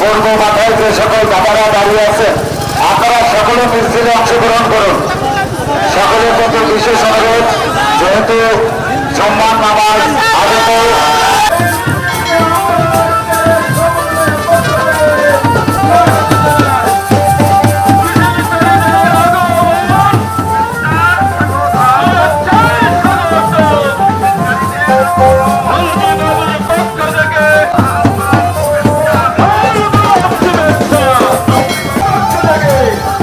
পূর্ব মাথায় যে সকল বাবারা দাঁড়িয়ে আছে আপনারা সকলে মিছিলে অংশগ্রহণ করুন। সকলের প্রতি বিশেষ অনুরোধ যেহেতু সম্মান নামাজ আগত Oh, লাগে